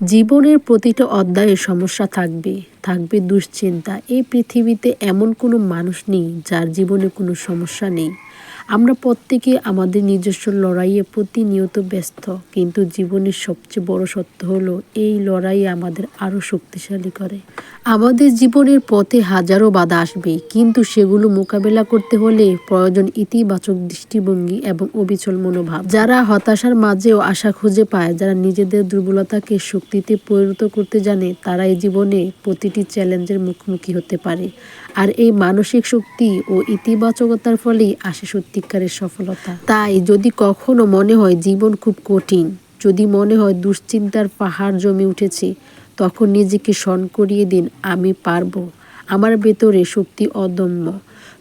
জীবনের প্রতিটা অধ্যায়ে সমস্যা থাকবে থাকবে দুশ্চিন্তা। এই পৃথিবীতে এমন কোনো মানুষ নেই যার জীবনে কোনো সমস্যা নেই। আমরা প্রত্যেকে আমাদের নিজস্ব লড়াইয়ে প্রতিনিয়ত ব্যস্ত, কিন্তু জীবনের সবচেয়ে বড় সত্য হলো এই লড়াই আমাদের আরও শক্তিশালী করে। আমাদের জীবনের পথে হাজারো বাধা আসবে কিন্তু সেগুলো মোকাবেলা করতে হলে প্রয়োজন ইতিবাচক দৃষ্টিভঙ্গি এবং অবিচল মনোভাব। যারা হতাশার মাঝেও আশা খুঁজে পায়, যারা নিজেদের দুর্বলতাকে শক্তিতে পরিণত করতে জানে তারা এই জীবনে প্রতিটি চ্যালেঞ্জের মুখোমুখি হতে পারে। আর এই মানসিক শক্তি ও ইতিবাচকতার ফলেই আসে সত্যিকারের সফলতা। তাই যদি কখনো মনে হয় জীবন খুব কঠিন, যদি মনে হয় দুশ্চিন্তার পাহাড় জমে উঠেছে, তখন নিজেকে স্মরণ করিয়ে দিন, আমি পারব। আমার ভেতরে শক্তি অদম্য।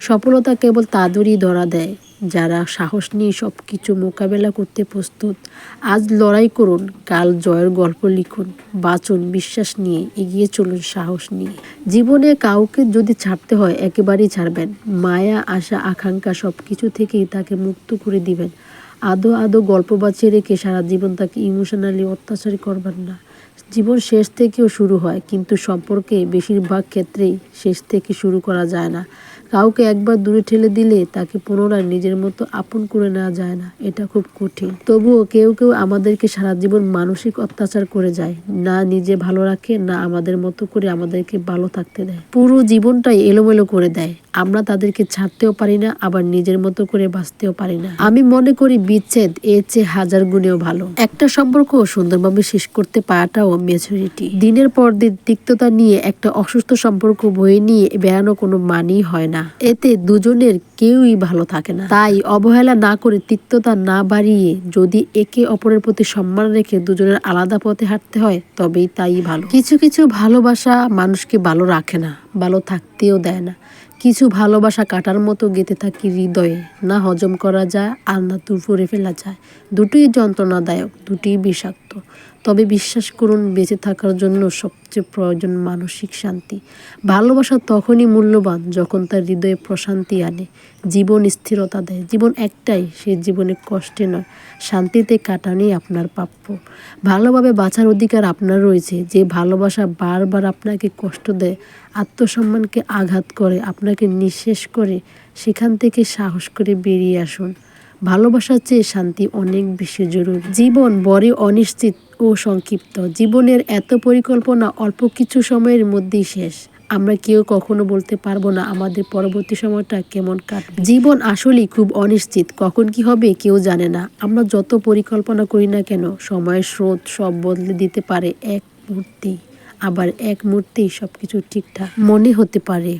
সফলতা কেবল তাদেরই ধরা দেয়, যারা সাহস নিয়ে সব কিছু মোকাবেলা করতে প্রস্তুত। আজ লড়াই করুন, কাল জয়ের গল্প লিখুন, বাঁচুন, বিশ্বাস নিয়ে এগিয়ে চলুন, সাহস নিয়ে। জীবনে কাউকে যদি ছাড়তে হয়, একেবারেই ছাড়বেন। মায়া, আশা, আকাঙ্ক্ষা সব কিছু থেকেই তাকে মুক্ত করে দিবেন। আদো আদো গল্প বাঁচিয়ে রেখে সারা জীবন তাকে ইমোশনালি অত্যাচার করবেন না। জীবন শেষ থেকেও শুরু হয়, কিন্তু সম্পর্কে বেশিরভাগ ক্ষেত্রেই শেষ থেকে শুরু করা যায় না। কাউকে একবার দূরে ঠেলে দিলে তাকে পুনরায় নিজের মতো আপন করে নেওয়া যায় না। এটা খুব কঠিন। তবুও কেউ কেউ আমাদেরকে সারা জীবন মানসিক অত্যাচার করে যায়। না নিজে ভালো রাখে, না আমাদের মতো করে আমাদেরকে ভালো থাকতে দেয়। পুরো জীবনটাই এলোমেলো করে দেয়। আমরা তাদেরকে ছাড়তেও পারি না, আবার নিজের মতো করে বাঁচতেও পারি না। আমি মনে করি বিচ্ছেদ এর চেয়ে হাজার গুণেও ভালো। একটা সম্পর্ক সুন্দরভাবে শেষ করতে পারাটাও মেচুরিটি দিনের পর দিন তিক্ততা নিয়ে একটা অসুস্থ সম্পর্ক বয়ে নিয়ে বেড়ানো কোনো মানেই হয় না। এতে দুজনের কেউই ভালো থাকে না। তাই অবহেলা না করে তিক্ততা না বাড়িয়ে যদি একে অপরের প্রতি সম্মান রেখে দুজনের আলাদা পথে হাঁটতে হয়, তবেই তাই ভালো। কিছু কিছু ভালোবাসা মানুষকে ভালো রাখে না, ভালো থাকতেও দেয় না। কিছু ভালোবাসা কাটার মতো গেঁথে থাকি হৃদয়ে, না হজম করা যায়, আর না তুফরে ফেলা যায়। দুটোই যন্ত্রণাদায়ক, দুটোই বিষাক্ত। তবে বিশ্বাস করুন, বেঁচে থাকার জন্য সবচেয়ে প্রয়োজন মানসিক শান্তি। ভালোবাসা তখনই মূল্যবান যখন তার হৃদয়ে প্রশান্তি আনে, জীবন স্থিরতা দেয়। জীবন একটাই, সে জীবনে কষ্টে নয়, শান্তিতে কাটানোই আপনার প্রাপ্য। ভালোভাবে বাঁচার অধিকার আপনার রয়েছে। যে ভালোবাসা বারবার আপনাকে কষ্ট দেয়, আত্মসম্মানকে আঘাত করে, আপনাকে নিঃশেষ করে, সেখান থেকে সাহস করে বেরিয়ে আসুন। ভালোবাসার চেয়ে শান্তি অনেক বেশি জরুরি। জীবন বড়ই অনিশ্চিত ও সংক্ষিপ্ত। জীবনের এত পরিকল্পনা অল্প কিছু সময়ের মধ্যেই শেষ। আমরা কেউ কখনো বলতে পারব না আমাদের পরবর্তী সময়টা কেমন কাটবে। জীবন আসলেই খুব অনিশ্চিত। কখন কি হবে কেউ জানে না। আমরা যত পরিকল্পনা করি না কেন, সময়ের স্রোত সব বদলে দিতে পারে এক মুহূর্তেই। আবার এক মুহূর্তেই সবকিছু ঠিকঠাক মনে হতে পারে।